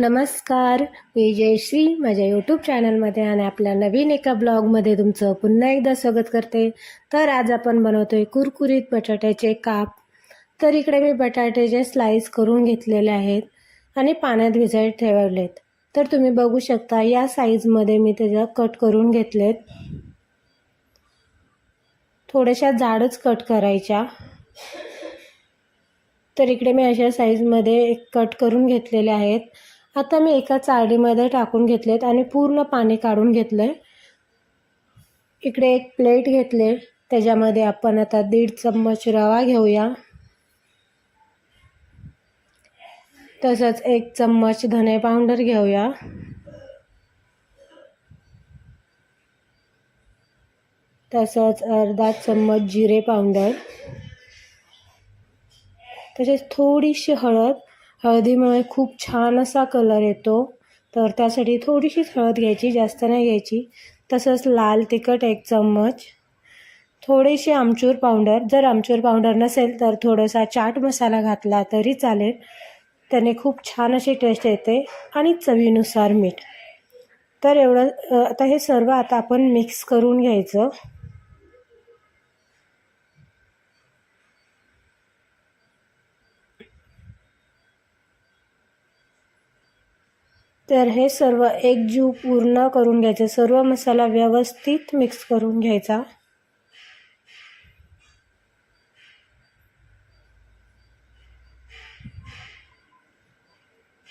नमस्कार. मी जयश्री माझ्या यूट्यूब चॅनलमध्ये आणि आपल्या नवीन एका ब्लॉगमध्ये तुमचं पुन्हा एकदा स्वागत करते. तर आज आपण बनवतोय कुरकुरीत बटाट्याचे काप. तर इकडे मी बटाट्याचे स्लाईस करून घेतलेले आहेत आणि पाण्यात भिजायला ठेवलेत. तर तुम्ही बघू शकता या साईजमध्ये मी त्याच्या कट करून घेतलेत. थोड्याशा जाडच कट करायच्या. तर इकडे मी अशा साईजमध्ये कट करून घेतलेले आहेत. आता मी एका चाळणीमध्ये टाकून घेतलेत आणि पूर्ण पाणी काढून घेतलं आहे इकडे एक प्लेट घेतले. त्याच्यामध्ये आपण आता दीड चम्मच रवा घेऊया. तसंच एक चम्मच धने पावडर घेऊया. तसंच अर्धा चम्मच जिरे पावडर. तसेच थोडीशी हळद. हळदीमुळे खूप छान असा कलर येतो. तर त्यासाठी थोडीशीच हळद घ्यायची जास्त नाही घ्यायची. तसंच लाल तिखट एक चम्मच. थोडेसे आमचूर पावडर. जर आमचूर पावडर नसेल तर थोडासा चाट मसाला घातला तरी चालेल. त्याने खूप छान अशी टेस्ट येते आणि चवीनुसार मीठ. तर एवढं आता हे सर्व आता आपण मिक्स करून घ्यायचं. तर हे सर्व एकजीव पूर्ण करून घ्यायचं. सर्व मसाला व्यवस्थित मिक्स करून घ्यायचा.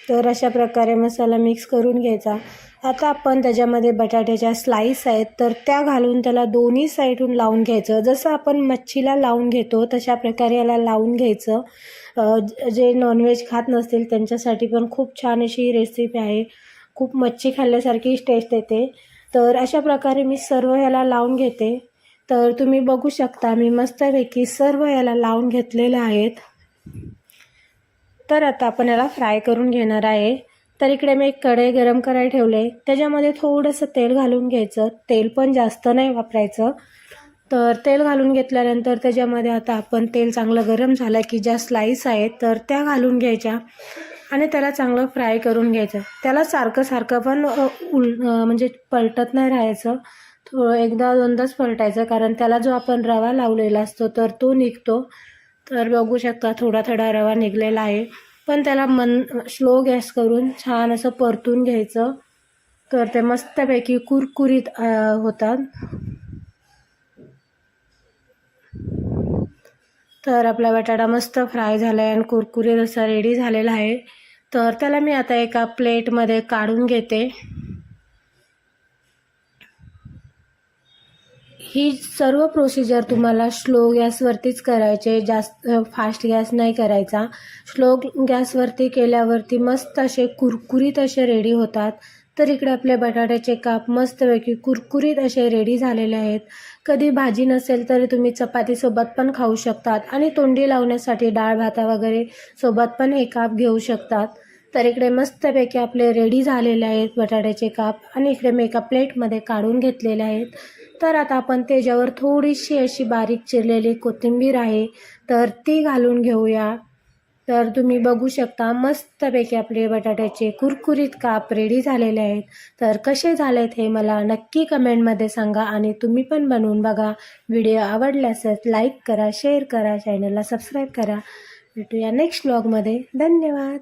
तर अशा प्रकारे मसाला मिक्स करून घ्यायचा. आता आपण त्याच्यामध्ये बटाट्याच्या स्लाईस आहेत तर त्या घालून त्याला दोन्ही साईडून लावून घ्यायचं. जसं आपण मच्छीला लावून घेतो तशा प्रकारे याला लावून घ्यायचं. जे नॉनव्हेज खात नसतील त्यांच्यासाठी पण खूप छान अशी रेसिपी आहे. खूप मच्छी खाल्ल्यासारखी टेस्ट येते. तर अशा प्रकारे मी सर्व याला लावून घेते. तर तुम्ही बघू शकता मी मस्तपैकी सर्व याला लावून घेतलेलं आहेत. तर आता आपण याला फ्राय करून घेणार आहे. तर इकडे मी एक कढई गरम करायला ठेवले. त्याच्यामध्ये थोडंसं तेल घालून घ्यायचं. तेल पण जास्त नाही वापरायचं. तर तेल घालून घेतल्यानंतर त्याच्यामध्ये आता आपण तेल चांगलं गरम झालं की ज्या स्लाईस आहेत तर त्या घालून घ्यायच्या आणि त्याला चांगलं फ्राय करून घ्यायचं. त्याला सारखं सारखं पण उल म्हणजे पलटत नाही राहायचं. थोडं एकदा दोनदाच पलटायचं कारण त्याला जो आपण रवा लावलेला असतो तर तो निघतो. तर बघू शकता थोडा थोडा रवा निघलेला आहे. पण त्याला मन स्लो गॅस करून छान असं परतून घ्यायचं. तर ते मस्तपैकी कुरकुरीत होतात. तर आपला बटाटा मस्त फ्राय झाला आहे आणि कुरकुरीत असा रेडी झालेला आहे. तर त्याला मी आता एका प्लेटमध्ये काढून घेते. ही सर्व प्रोसिजर तुम्हाला स्लो गॅसवरतीच करायचे जास्त फास्ट गॅस नाही करायचा. स्लो गॅसवरती केल्यावरती मस्त असे कुरकुरीत असे रेडी होतात. तर इकडे आपले बटाट्याचे काप मस्तपैकी कुरकुरीत असे रेडी झालेले आहेत. कधी भाजी नसेल तरी तुम्ही चपातीसोबत पण खाऊ शकतात आणि तोंडी लावण्यासाठी डाळ भाता वगैरे सोबत पण हे काप घेऊ शकतात. तर इकडे मस्तपैकी आपले रेडी झालेले आहेत बटाट्याचे काप आणि इकडे मी एका प्लेटमध्ये काढून घेतलेले आहेत. तर आता आपण त्याच्यावर थोडीशी अशी बारीक चिरलेली कोथिंबीर आहे तर ती घालून घेऊया. तर तुम्ही बघू शकता मस्तपैकी आपले बटाट्याचे कुरकुरीत काप रेडी झालेले आहेत. तर कसे झालेत हे मला नक्की कमेंटमध्ये सांगा आणि तुम्ही पण बनवून बघा. व्हिडिओ आवडल्यास लाईक करा शेअर करा चॅनलला सबस्क्राईब करा. भेटूया नेक्स्ट ब्लॉगमध्ये धन्यवाद!